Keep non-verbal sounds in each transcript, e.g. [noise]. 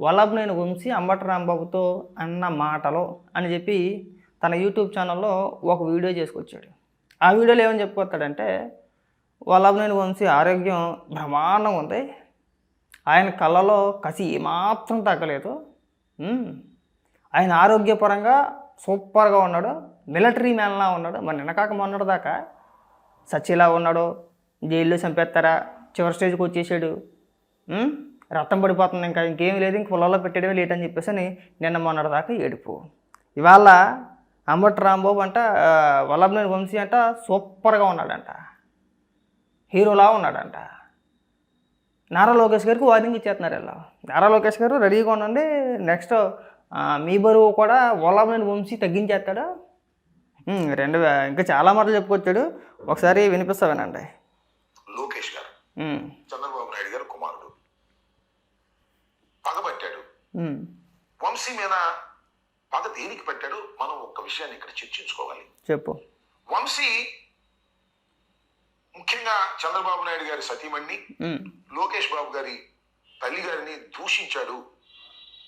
వల్లభనేని వంశీ అంబటి రాంబాబుతో అన్న మాటలు అని చెప్పి తన యూట్యూబ్ ఛానల్లో ఒక వీడియో చేసుకొచ్చాడు. ఆ వీడియోలో ఏమని చెప్పుకొస్తాడంటే వల్లభనేని వంశీ ఆరోగ్యం బ్రహ్మాండంగా ఉంది. ఆయన కళ్ళలో కసి ఏమాత్రం తగ్గలేదు. ఆయన ఆరోగ్యపరంగా సూపర్గా ఉన్నాడు. మిలిటరీ మ్యాన్లా ఉన్నాడు. మరి నిన్నకాక మొన్నటి దాకా సచిలా ఉన్నాడు. జైల్లో చంపేస్తారా? చివరి స్టేజ్కి వచ్చేసాడు. రక్తం పడిపోతుంది ఇంకా ఇంకేం లేదు ఇంక పొలంలో పెట్టడమే లేట్ అని చెప్పేసి అని నిన్న మొన్నటి దాకా ఏడుపు. ఇవాళ అంబటి రాంబాబు అంట వల్లభనేని వంశీ అంట సూపర్గా ఉన్నాడంట. హీరోలా ఉన్నాడంట. నారా లోకేష్ గారికి వార్నింగ్ ఇచ్చేస్తున్నారు ఇలా నారా లోకేష్ గారు రెడీగా ఉండండి నెక్స్ట్ మీ బరువు కూడా వల్లభనేని వంశీ తగ్గించేస్తాడు. రెండు ఇంకా చాలా మాటలు చెప్పుకొచ్చాడు. ఒకసారి వినిపిస్తా వినండి లోకేష్ గారు. వంశీ మీద పగ దేనికి పెట్టాడు? మనం ఒక్క విషయాన్ని ఇక్కడ చర్చించుకోవాలి. చెప్పు. వంశీ ముఖ్యంగా చంద్రబాబు నాయుడు గారి సతీమణ్ణి లోకేష్ బాబు గారి తల్లి గారిని దూషించాడు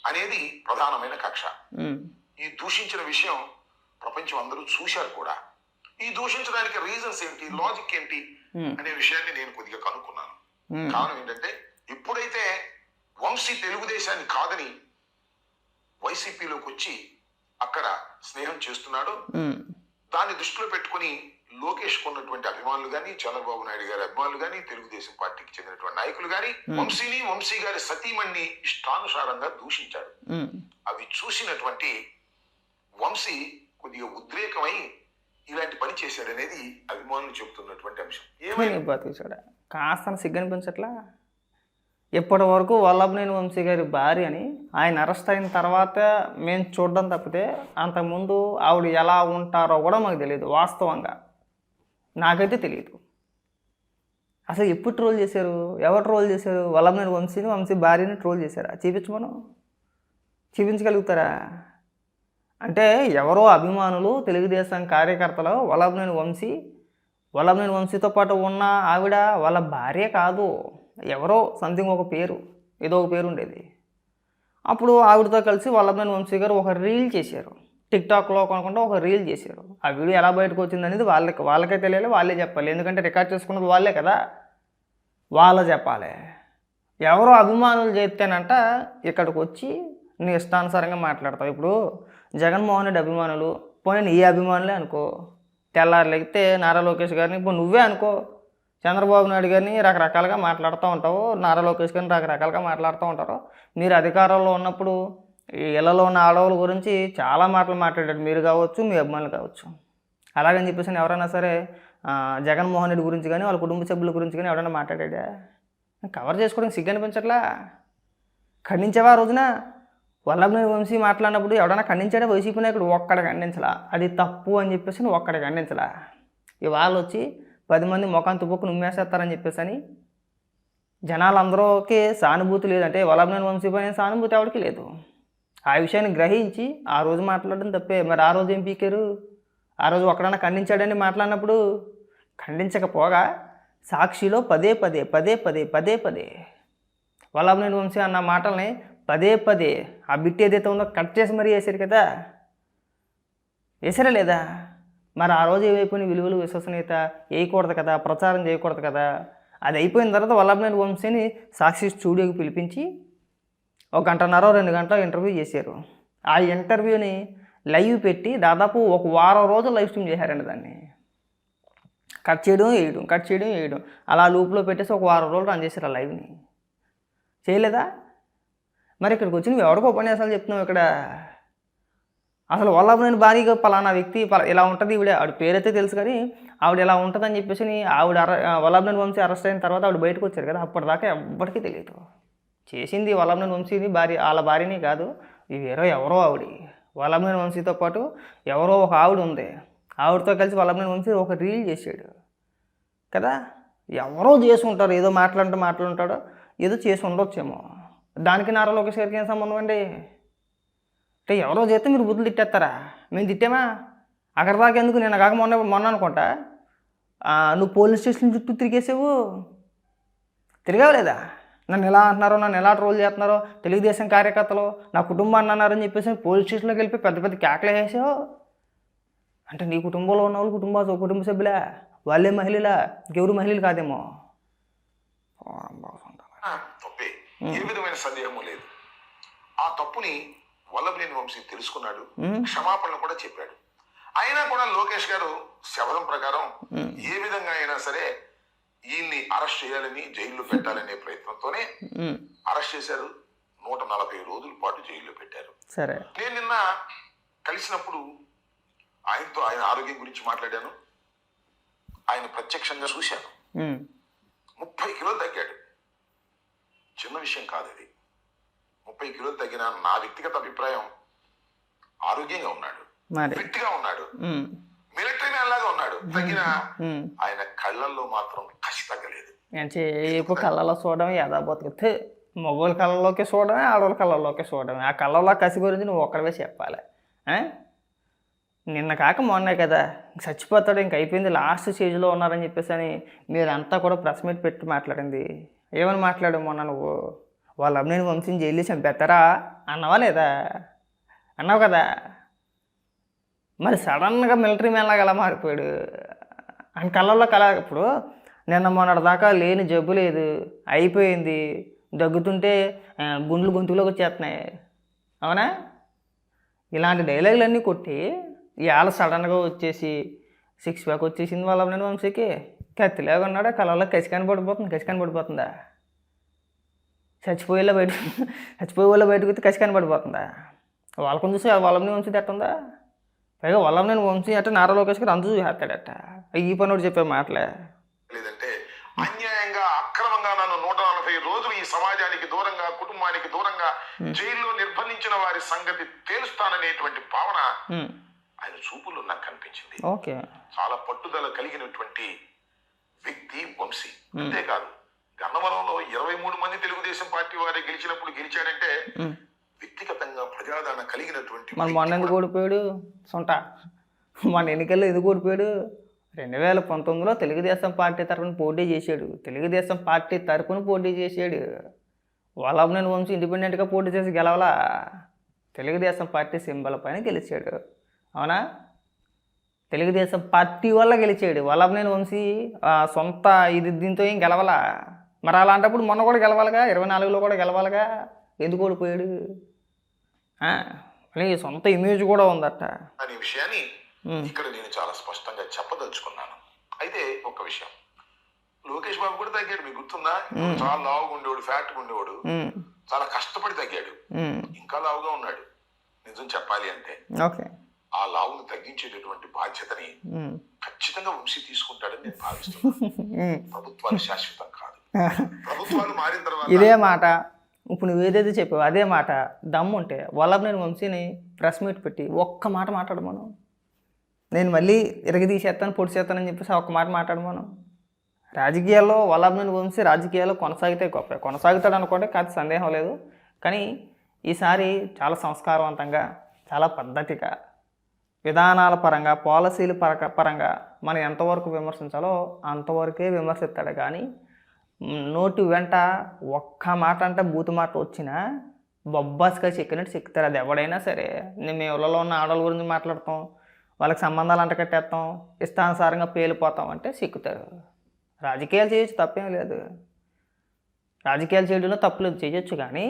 అనేది ప్రధానమైన కక్ష. ఈ దూషించిన విషయం ప్రపంచం అందరూ చూశారు కూడా. ఈ దూషించడానికి రీజన్స్ ఏంటి? లాజిక్ ఏంటి? అనే విషయాన్ని నేను కొద్దిగా కనుక్కున్నాను. కారణం ఏంటంటే ఎప్పుడైతే వంశీ తెలుగుదేశాన్ని కాదని వైసీపీలోకి వచ్చి అక్కడ స్నేహం చేస్తున్నాడో. దాన్ని దృష్టిలో పెట్టుకుని లోకేష్ ఉన్నటువంటి అభిమానులు గాని చంద్రబాబు నాయుడు గారి అభిమానులు గాని తెలుగుదేశం పార్టీకి చెందినటువంటి నాయకులు గాని వంశీని వంశీ గారి సతీమణ్ణి ఇష్టానుసారంగా దూషించారు ఉమ్, అవి చూసినటువంటి వంశీ కొద్దిగా ఉద్రేకమై ఇలాంటి పని చేశాడనేది అభిమానులు చెబుతున్నటువంటి అంశం. ఏమైనా కాస్త సిగ్గనిపించట్లా? ఇప్పటి వరకు వల్లభనేని వంశీ గారి భార్య అని ఆయన అరెస్ట్ అయిన తర్వాత మేము చూడడం తప్పితే అంతకుముందు ఆవిడ ఎలా ఉంటారో కూడా మాకు తెలియదు వాస్తవంగా. నాకైతే తెలియదు. అసలు ఎప్పుడు ట్రోల్ చేశారు? ఎవరు ట్రోల్ చేశారు? వల్లభనేని వంశీని వంశీ భార్యని ట్రోల్ చేశారా? చూపించమను చూపించగలుగుతారా? అంటే ఎవరో అభిమానులు తెలుగుదేశం కార్యకర్తలు వల్లభనేని వంశీ వల్లభనేని వంశీతో పాటు ఉన్న ఆవిడ వాళ్ళ భార్య కాదు. ఎవరో సంథింగ్ ఒక పేరు ఏదో ఒక పేరు ఉండేది. అప్పుడు ఆవిడతో కలిసి వల్లభనేని వంశీ గారు ఒక రీల్ చేశారు. టిక్టాక్లో కొనకుండా ఒక రీల్ చేశారు. ఆ వీడియో ఎలా బయటకు వచ్చింది అనేది వాళ్ళకి వాళ్ళకే తెలియాలి వాళ్ళే చెప్పాలి. ఎందుకంటే రికార్డ్ చేసుకున్నది వాళ్ళే కదా. వాళ్ళ చెప్పాలి. ఎవరో అభిమానులు చేస్తేనంట ఇక్కడికి వచ్చి నీ ఇష్టానుసారంగా మాట్లాడతావు. ఇప్పుడు జగన్మోహన్ రెడ్డి అభిమానులు పోనీ నీ అభిమానులే అనుకో తెల్లారు లెగితే నారా లోకేష్ గారిని ఇప్పుడు నువ్వే అనుకో చంద్రబాబు నాయుడు గారిని రకరకాలుగా మాట్లాడుతూ ఉంటావు నారా లోకేష్ గారిని రకరకాలుగా మాట్లాడుతూ ఉంటారు. మీరు అధికారంలో ఉన్నప్పుడు ఈ ఇళ్ళలో ఉన్న ఆడవాళ్ళ గురించి చాలా మాటలు మాట్లాడారు. మీరు కావచ్చు మీ అభిమానులు కావచ్చు. అలాగని చెప్పేసి ఎవరైనా సరే జగన్మోహన్ రెడ్డి గురించి కానీ వాళ్ళ కుటుంబ సభ్యుల గురించి కానీ ఎవరైనా మాట్లాడా కవర్ చేసుకోవడానికి సిగ్గు అనిపించట్లా? ఖండించావా ఆ రోజున? వల్లభనేని వంశీ మాట్లాడినప్పుడు ఎవడన్నా ఖండించాడా? వైసీపీ నాయకుడు ఒక్కడ ఖండించలా? అది తప్పు అని చెప్పేసి ఒక్కడ ఖండించలా? ఇవాళ వచ్చి పది మంది ముఖాన్ని తుప్పుకుని నుమ్మేసేస్తారని చెప్పేసి అని జనాలందరికీ సానుభూతి లేదంటే వల్లభనేని వంశీపైన సానుభూతి ఎవరికి లేదు. ఆ విషయాన్ని గ్రహించి ఆ రోజు మాట్లాడడం తప్పే. మరి ఆ రోజు ఏం పీకారు? ఆ రోజు ఒకడన్నా ఖండించాడని మాట్లాడినప్పుడు ఖండించకపోగా సాక్షిలో పదే పదే పదే పదే పదే పదే వల్లభనేని వంశీ అన్న మాటల్ని పదే పదే ఆ బిట్ ఏదైతే ఉందో కట్ చేసి మరీ వేసారు కదా? వేసారా లేదా? మరి ఆ రోజు ఏమైపోయిన విలువలు విశ్వసనీయత వేయకూడదు కదా? ప్రచారం చేయకూడదు కదా? అది అయిపోయిన తర్వాత వల్లభనేని వంశీని సాక్షి స్టూడియోకి పిలిపించి ఒక గంటన్నర రెండు గంటల ఇంటర్వ్యూ చేశారు. ఆ ఇంటర్వ్యూని లైవ్ పెట్టి దాదాపు ఒక వారం రోజులు లైవ్ స్ట్రీమ్ చేశారండి దాన్ని. కట్ చేయడం వేయడం కట్ చేయడం వేయడం. అలా లూప్లో పెట్టేసి ఒక వారం రోజులు రన్ చేశారు ఆ లైవ్ని. చేయలేదా? మరి ఇక్కడికి వచ్చి నువ్వు ఎవరికి ఉపన్యాసాలు చెప్తున్నావు ఇక్కడ? అసలు వల్లభనేని భారీగా పలానా వ్యక్తి పలా- ఇలా ఉంటుంది? ఈవిడ ఆవిడ పేరైతే తెలుసు కానీ ఆవిడ ఇలా ఉంటుందని చెప్పేసి ఆవిడ అర వల్లభనేని వంశీ అరెస్ట్ అయిన తర్వాత ఆవిడ బయటకు వచ్చారు కదా అప్పటిదాకా ఎవ్వరికీ తెలియదు. చేసింది వల్లభనేని వంశీని భార్య వాళ్ళ భార్యని కాదు ఇది వేరే ఎవరో ఆవిడ. వల్లభనేని వంశీతో పాటు ఎవరో ఒక ఆవిడ ఉంది. ఆవిడతో కలిసి వల్లభనేని వంశీ ఒక రీల్ చేశాడు. కదా? ఎవరో చేసి ఉంటారు ఏదో మాట్లాడుతూ మాట్లాడుంటాడో ఏదో చేసి ఉండొచ్చేమో. దానికి నారా లోకేష్ గారికి ఏం సంబంధం అండి? అంటే ఎవరో చేస్తే మీరు బుద్ధులు తిట్టేస్తారా? మేము తిట్టామా? అక్కడ దాకా ఎందుకు? నేను కాక మొన్న మొన్న అనుకుంటా. ఆ, నువ్వు పోలీస్ స్టేషన్ చుట్టూ తిరిగేసావు. తిరిగావు లేదా నన్ను ఎలా అంటున్నారో నన్ను ఎలా ట్రోల్ చేస్తున్నారో తెలుగుదేశం కార్యకర్తలు నా కుటుంబాన్ని అన్నారని చెప్పేసి పోలీస్ స్టేషన్లోకి వెళ్ళి పెద్ద పెద్ద కేకలు వేసావు అంటే నీ కుటుంబంలో ఉన్న వాళ్ళు కుటుంబ కుటుంబ సభ్యులా? వాళ్ళే మహిళలా? ఇంకెవరు మహిళలు కాదేమో? ఆ, తప్పే. ఏ విధమైన సందేహము లేదు. ఆ తప్పుని వల్లభనేని వంశీ తెలుసుకున్నాడు క్షమాపణలు కూడా చెప్పాడు. అయినా కూడా లోకేష్ గారు శబదం ప్రకారం ఏ విధంగా అయినా సరే ఈయన్ని అరెస్ట్ చేయాలని జైల్లో పెట్టాలనే ప్రయత్నంతోనే అరెస్ట్ చేశారు. నూట నలభై రోజుల పాటు జైల్లో పెట్టారు. సరే. నేను నిన్న కలిసినప్పుడు ఆయనతో ఆయన ఆరోగ్యం గురించి మాట్లాడాను. ఆయన ప్రత్యక్షంగా చూశాను. ముప్పై కిలోలు తగ్గాడు. చిన్న విషయం కాదు ఇది ముప్పై కిలోలు తగ్గిన నా వ్యక్తిగత అభిప్రాయం ఆరోగ్యంగా ఉన్నాడు. ఫిట్గా ఉన్నాడు. మిలిటరీ మ్యాన్ లాగా ఉన్నాడు. తగ్గిన. ఆయన కళ్ళల్లో మాత్రం కసి తగ్గలేదు. చేపు కళ్ళలో చూడడం యథా బతుకుతే మగవాళ్ళ కళ్ళలోకి చూడడమే ఆడవాళ్ళ కళ్ళలోకి చూడడమే. ఆ కళ్ళలో కసి గురించి నువ్వు ఒక్కడవే చెప్పాలి? నిన్న కాక మొన్నే కదా చచ్చిపోతాడు ఇంక అయిపోయింది లాస్ట్ స్టేజ్లో ఉన్నారని చెప్పేసి అని మీరంతా కూడా ప్రెస్ మీట్ పెట్టి మాట్లాడింది. ఏమని మాట్లాడావు మొన్న నువ్వు? వాళ్ళ అమ్మని వంశం జైలు చంపేస్తారా? అన్నావా లేదా? అన్నావు కదా? మరి సడన్గా మిలిటరీ మ్యాన్ లాగా మారిపోయాడు? ఆయన కళ్ళల్లో కళ ఇప్పుడు నిన్న మొన్నటి దాకా లేని జబ్బు లేదు. అయిపోయింది. దగ్గుతుంటే గుండ్లు గొంతులోకి వచ్చేస్తున్నాయి. అవునా? ఇలాంటి డైలాగులన్నీ కొట్టి ఇవాళ సడన్గా వచ్చేసి సిక్స్ ప్యాక్ వచ్చేసింది వాళ్ళ నేను వంశీకి. కత్తిలాగా ఉన్నాడా? కళ్ళల్లో కసి కనబడిపోతుంది కసి కనబడిపోతుందా చచ్చిపోయేలా బయట చచ్చిపోయే వాళ్ళ బయటకు వస్తే కసి కనబడిపోతుందా? వాళ్ళకొని చూసి వాళ్ళని వంశీ తట్టుందా పైగా వాళ్ళని నేను వంశీ అంటే నారా లోకేష్ గారు అందరూ చేస్తాడట ఈ పనుడు చెప్పే మాటలే. లేదంటే అన్యాయంగా అక్రమంగా నన్ను నూట నలభై రోజులు ఈ సమాజానికి దూరంగా కుటుంబానికి దూరంగా జైల్లో నిర్బంధించిన వారి సంగతి తేలుస్తాననేటువంటి భావన ఆయన చూపుల్లో నాకు కనిపించింది. ఓకే. చాలా పట్టుదల కలిగినటువంటి వ్యక్తి వంశీ. అంతేకాదు గన్నవరంలో ఇరవై మూడు మంది తెలుగుదేశం పార్టీ వారే గెలిచినప్పుడు గెలిచాడంటే. వ్యక్తిగతంగా ప్రజాదరణ కలిగినటువంటి మన మొన్న ఎందుకు ఓడిపోయాడు సొంట. మన ఎన్నికల్లో ఎందుకు ఓడిపోయాడు? రెండు వేల పంతొమ్మిదిలో తెలుగుదేశం పార్టీ తరఫున పోటీ చేశాడు. తెలుగుదేశం పార్టీ తరఫున పోటీ చేశాడు. వల్లభనేని వంశీ ఇండిపెండెంట్గా పోటీ చేసి గెలవలా. తెలుగుదేశం పార్టీ సింబల్ పైన గెలిచాడు. అవునా? తెలుగుదేశం పార్టీ వల్ల గెలిచాడు. వల్లభనేని వంశీ సొంత ఇది దీంతో ఏం గెలవలా? మరి అలాంటప్పుడు మొన్న కూడా గెలవాలిగా ఇరవై నాలుగులో కూడా గెలవాలిగా. ఎందుకు ఓడిపోయాడు? సొంత ఇమేజ్ కూడా ఉందట. అనే విషయాన్ని ఇక్కడ నేను చాలా స్పష్టంగా చెప్పదలుచుకున్నాను. అయితే ఒక విషయం. లోకేష్ బాబు కూడా తగ్గాడు మీకు గుర్తుందా? చాలా లావుగా ఉండేవాడు ఫ్యాట్ ఉండేవాడు. చాలా కష్టపడి తగ్గాడు. ఇంకా లావుగా ఉన్నాడు. నిజం చెప్పాలి అంటే ఓకే. ఆ లావును తగ్గించేటటువంటి బాధ్యతని ఖచ్చితంగా వంశీ తీసుకుంటాడని నేను భావిస్తున్నాను. [laughs] ప్రభుత్వాలు శాశ్వతం కాదు. ఇదే మాట. ఇప్పుడు నువ్వు ఏదైతే చెప్పావు అదే మాట. దమ్ముంటే వల్లభనేని వంశీని ప్రెస్ మీట్ పెట్టి ఒక్క మాట మాట్లాడమను నేను మళ్ళీ ఇరగదీసేస్తాను పొడి చేస్తానని చెప్పేసి ఒక్క మాట మాట్లాడమను రాజకీయాల్లో వల్లభనేని వంశీ రాజకీయాల్లో కొనసాగితే గొప్ప. కొనసాగుతాడు అనుకోండి కాదు సందేహం లేదు. కానీ ఈసారి చాలా సంస్కారవంతంగా చాలా పద్ధతిగా విధానాల పరంగా పాలసీల పర పరంగా మనం ఎంతవరకు విమర్శించాలో అంతవరకే విమర్శిస్తాడు. కానీ నోటి వెంట ఒక్క మాట అంటే బూతు మాట వచ్చినా బొబ్బాస్గా చెక్కినట్టు చెక్కుతారు అది ఎవడైనా సరే. నేను మేము ఊళ్ళలో ఉన్న ఆడవాళ్ళ గురించి మాట్లాడతాం. వాళ్ళకి సంబంధాలు అంటకట్టేస్తాం ఇష్టానుసారంగా పేలిపోతాం అంటే సిక్కుతారు రాజకీయాలు చేయొచ్చు తప్పేం లేదు. రాజకీయాలు చేయడంలో తప్పులేదు చేయొచ్చు కానీ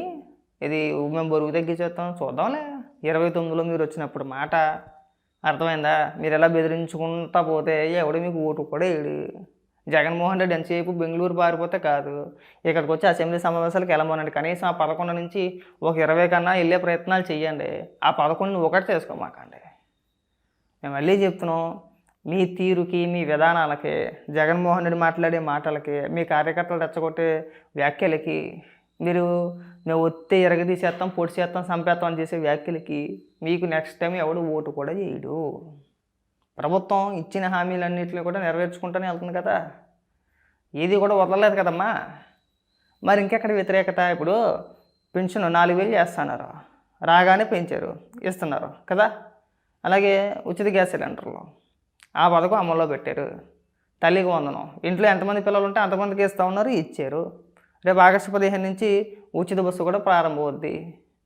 ఇది మేము బరువు తగ్గించేస్తాం. చూద్దాంలే. ఇరవై తొమ్మిదిలో మీరు వచ్చినప్పుడు మాట అర్థమైందా? మీరు ఎలా బెదిరించుకుంటా పోతే ఎవడు మీకు ఓటు కూడా ఏడు జగన్మోహన్ రెడ్డి ఎంతసేపు బెంగళూరు పారిపోతే కాదు. ఇక్కడికి వచ్చి అసెంబ్లీ సమావేశాలకు వెళ్ళమనండి. కనీసం ఆ పదకొండు నుంచి ఒక ఇరవై కన్నా వెళ్ళే ప్రయత్నాలు చేయండి ఆ పదకొండుని ఒకటి చేసుకోమాకండి మేము మళ్ళీ చెప్తున్నాం మీ తీరుకి మీ విధానాలకి జగన్మోహన్ రెడ్డి మాట్లాడే మాటలకి మీ కార్యకర్తలు రెచ్చగొట్టే వ్యాఖ్యలకి మీరు మేము ఒత్తే ఎరగదీసేస్తాం పొడి చేస్తాం చంపేస్తాం అని చేసే వ్యాఖ్యలకి మీకు నెక్స్ట్ టైం ఎవడు ఓటు కూడా చేయడు. ప్రభుత్వం ఇచ్చిన హామీలన్నింటినీ కూడా నెరవేర్చుకుంటూనే వెళ్తుంది కదా. ఏది కూడా వదలలేదు కదమ్మా. మరి ఇంకెక్కడ వ్యతిరేకత? ఇప్పుడు పెన్షన్ నాలుగు వేలు చేస్తున్నారు. రాగానే పెంచారు ఇస్తున్నారు కదా. అలాగే ఉచిత గ్యాస్ సిలిండర్లు ఆ పథకం అమల్లో పెట్టారు. తల్లికి వందనం. ఇంట్లో ఎంతమంది పిల్లలు ఉంటే అంతమందికి ఇస్తూ ఉన్నారు ఇచ్చారు. రేపు ఆగస్టు పదిహేను నుంచి ఉచిత బస్సు కూడా ప్రారంభమవుద్ది